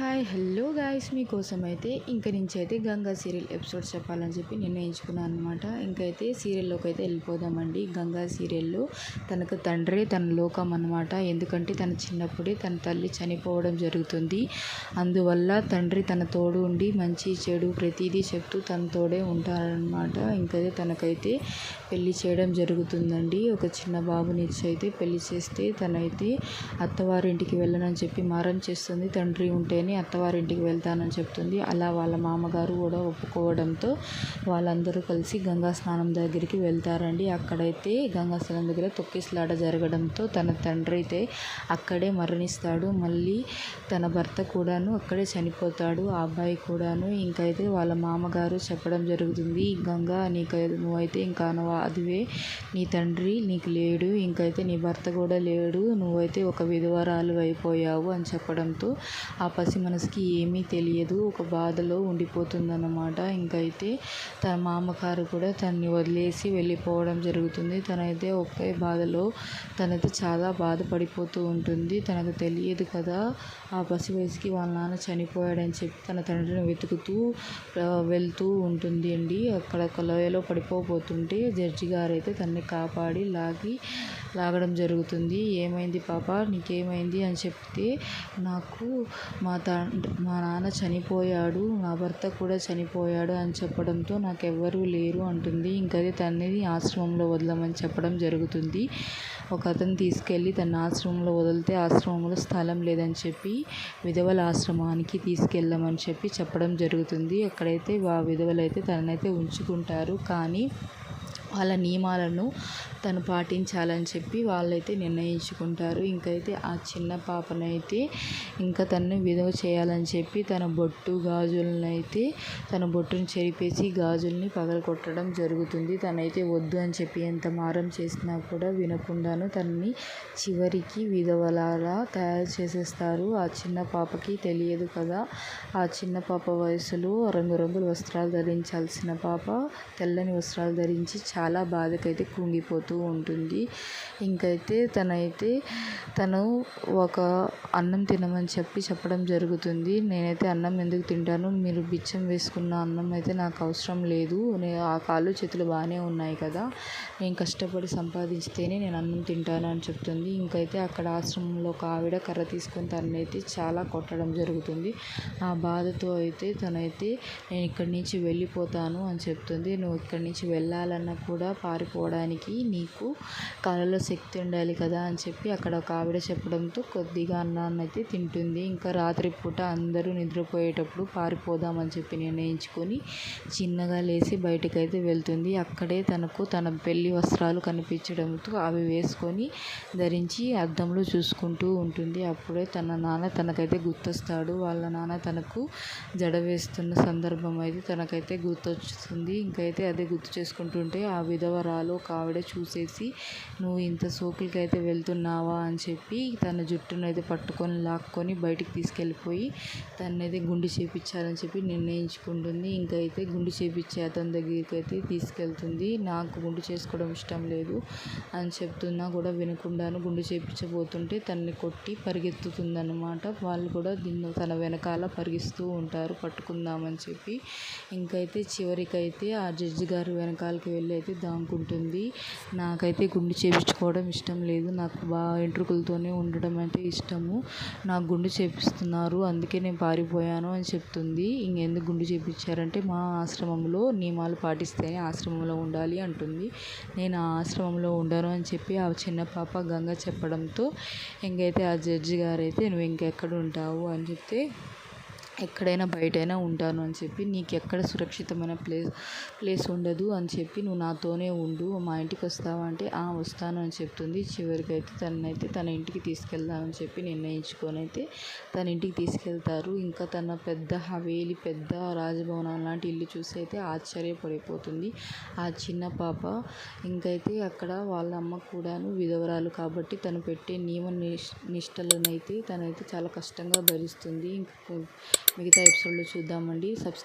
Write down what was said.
Hi hello guys. మీకోసం అయితే ఇంక నుంచి అయితే గంగా సీరియల్ ఎపిసోడ్ చెప్పాలని చెప్పి నిర్ణయించుకున్నాను అనమాట ఇంకైతే సీరియల్లోకి అయితే వెళ్ళిపోదామండి. గంగా సీరియల్లో తనకు తండ్రే తన లోకం అనమాట ఎందుకంటే తన చిన్నప్పుడే తన తల్లి చనిపోవడం జరుగుతుంది. అందువల్ల తండ్రి తన తోడు ఉండి మంచి చెడు ప్రతిదీ చెప్తూ తన తోడే ఉంటారనమాట ఇంకైతే తనకైతే పెళ్ళి చేయడం జరుగుతుందండి. ఒక చిన్న బాబునిచ్చి అయితే పెళ్ళి చేస్తే తనైతే అత్తవారింటికి వెళ్ళనని చెప్పి మారం చేస్తుంది. తండ్రి ఉంటేనే తీసుకొని అత్తవారింటికి వెళ్తానని చెప్తుంది. అలా వాళ్ళ మామగారు కూడా ఒప్పుకోవడంతో వాళ్ళందరూ కలిసి గంగా స్నానం దగ్గరికి వెళ్తారండి. అక్కడైతే గంగా స్నానం దగ్గర తొక్కిసలాట జరగడంతో తన తండ్రి అయితే అక్కడే మరణిస్తాడు. మళ్ళీ తన భర్త కూడాను అక్కడే చనిపోతాడు. ఆ అబ్బాయి కూడాను ఇంకైతే వాళ్ళ మామగారు చెప్పడం జరుగుతుంది. గంగా నీకు నువ్వైతే ఇంకా అదివే నీ తండ్రి నీకు లేడు. ఇంకైతే నీ భర్త కూడా లేడు. నువ్వైతే ఒక విధవరాలు అయిపోయావు అని చెప్పడంతో ఆ పసి మనసుకి ఏమీ తెలియదు. ఒక బాధలో ఉండిపోతుందన్నమాట. ఇంకైతే తన మామగారు కూడా తనని వదిలేసి వెళ్ళిపోవడం జరుగుతుంది. తనైతే ఒకే బాధలో తనైతే చాలా బాధపడిపోతూ ఉంటుంది. తనకు తెలియదు కదా ఆ పసి వయసుకి వాళ్ళ నాన్న చనిపోయాడని చెప్పి తన తండ్రిని వెతుకుతూ వెళ్తూ ఉంటుంది అండి. అక్కడ ఒక లోయలో పడిపోబోతుంటే జడ్జి గారు అయితే తనని కాపాడి లాగి లాగడం జరుగుతుంది. ఏమైంది పాప? నీకేమైంది అని చెప్తే నాకు మా తండ్రి మా నాన్న చనిపోయాడు నా భర్త కూడా చనిపోయాడు అని చెప్పడంతో నాకు ఎవ్వరూ లేరు అంటుంది. ఇంకది తనని ఆశ్రమంలో వదలమని చెప్పడం జరుగుతుంది. ఒక అతను తీసుకెళ్ళి తన ఆశ్రమంలో వదిలితే ఆశ్రమంలో స్థలం లేదని చెప్పి విధవల ఆశ్రమానికి తీసుకెళ్ళమని చెప్పి చెప్పడం జరుగుతుంది. అక్కడైతే ఆ విధవలైతే తననైతే ఉంచుకుంటారు. కానీ వాళ్ళ నియమాలను తను పాటించాలని చెప్పి వాళ్ళైతే నిర్ణయించుకుంటారు. ఇంకైతే ఆ చిన్న పాపనైతే ఇంకా తనను విధవ చేయాలని చెప్పి తన బొట్టు గాజులనైతే అయితే తన బొట్టుని చెరిపేసి గాజుల్ని పగలగొట్టడం జరుగుతుంది. తనైతే వద్దు అని చెప్పి ఎంత మారం చేసినా కూడా వినకుండాను తనని చివరికి విధవలాగా తయారు చేసేస్తారు. ఆ చిన్న పాపకి తెలియదు కదా. ఆ చిన్న పాప వయసులో రంగురంగుల వస్త్రాలు ధరించాల్సిన పాప తెల్లని వస్త్రాలు ధరించి చాలా బాధకైతే కుంగిపోతుంది. కుంగిపోతూ ఉంటుంది. ఇంకైతే తనైతే తను ఒక అన్నం తినమని చెప్పి చెప్పడం జరుగుతుంది. నేనైతే అన్నం ఎందుకు తింటాను? మీరు బిచ్చం వేసుకున్న అన్నం అయితే నాకు అవసరం లేదు. నేను ఆ కాళ్ళు చేతులు బాగానే ఉన్నాయి కదా. నేను కష్టపడి సంపాదించితేనే నేను అన్నం తింటాను అని చెప్తుంది. ఇంకైతే అక్కడ ఆశ్రమంలో ఒక ఆవిడ కర్ర తీసుకొని తనైతే చాలా కొట్టడం జరుగుతుంది. ఆ బాధతో అయితే తనైతే నేను ఇక్కడి నుంచి వెళ్ళిపోతాను అని చెప్తుంది. నువ్వు ఇక్కడి నుంచి వెళ్ళాలన్నా కూడా పారిపోవడానికి నీకు కళలో శక్తి ఉండాలి కదా అని చెప్పి అక్కడ ఒక ఆవిడ చెప్పడంతో కొద్దిగా అన్నాన్ని అయితే తింటుంది. ఇంకా రాత్రిపూట అందరూ నిద్రపోయేటప్పుడు పారిపోదామని చెప్పి నిర్ణయించుకొని చిన్నగా లేచి బయటకైతే వెళ్తుంది. అక్కడే తనకు తన పెళ్ళి వస్త్రాలు కనిపించడంతో అవి వేసుకొని ధరించి అద్దంలో చూసుకుంటూ ఉంటుంది. అప్పుడే తన నాన్న తనకైతే గుర్తొస్తాడు. వాళ్ళ నాన్న తనకు జడ వేస్తున్న సందర్భం అయితే తనకైతే గుర్తొస్తుంది. ఇంకైతే అదే గుర్తు చేసుకుంటుంటే ఆ విధవరాలు ఒక ఆవిడ చూసేసి నువ్వు ఇంత సోకులకైతే వెళ్తున్నావా? అని చెప్పి తన జుట్టును అయితే పట్టుకొని లాక్కొని బయటికి తీసుకెళ్ళిపోయి తనైతే గుండు చేపించాలని చెప్పి నిర్ణయించుకుంటుంది. ఇంకైతే గుండు చేపించే అతని దగ్గరికి అయితే తీసుకెళ్తుంది. నాకు గుండు చేసుకోవడం ఇష్టం లేదు అని చెప్తున్నా కూడా వినకుండాను గుండు చేపించబోతుంటే తనని కొట్టి పరిగెత్తుతుందన్నమాట. వాళ్ళు కూడా దీన్ని తన వెనకాల పరిగిస్తూ ఉంటారు పట్టుకుందామని చెప్పి. ఇంకైతే చివరికైతే ఆ జడ్జి గారు వెనకాలకి వెళ్ళి అయితే దాక్కుంటుంది నాకైతే గుండు చేపించుకోవడం ఇష్టం లేదు. నాకు బాగా వెంట్రుకలతోనే ఉండడం అంటే ఇష్టము. నాకు గుండు చేపిస్తున్నారు అందుకే నేను పారిపోయాను అని చెప్తుంది. ఇంకెందుకు గుండు చేపించారంటే మా ఆశ్రమంలో నియమాలు పాటిస్తేనే ఆశ్రమంలో ఉండాలి అంటుంది. నేను ఆ ఆశ్రమంలో ఉండను అని చెప్పి ఆ చిన్న పాప గంగ చెప్పడంతో ఇంకైతే ఆ జడ్జి గారు అయితే నువ్వు ఇంకెక్కడ ఉంటావు? అని చెప్తే ఎక్కడైనా బయటైనా ఉంటాను అని చెప్పి నీకు ఎక్కడ సురక్షితమైన ప్లేస్ ప్లేస్ ఉండదు అని చెప్పి నువ్వు నాతోనే ఉండు మా ఇంటికి వస్తావా అంటే వస్తాను అని చెప్తుంది. చివరికి అయితే తననైతే తన ఇంటికి తీసుకెళ్దామని చెప్పి నిర్ణయించుకొని అయితే తన ఇంటికి తీసుకెళ్తారు. ఇంకా తన పెద్ద హవేలి పెద్ద రాజభవనం లాంటి ఇల్లు చూసి అయితే ఆశ్చర్యపడిపోతుంది. ఆ చిన్న పాప ఇంకైతే అక్కడ వాళ్ళ అమ్మ కూడాను విధవరాలు కాబట్టి తను పెట్టే నియమ నిష్ నిష్టలనైతే తనైతే చాలా కష్టంగా భరిస్తుంది. ఇంకా మిగతా ఎపిసోడ్లో చూద్దామండి సబ్స్క్రైబ్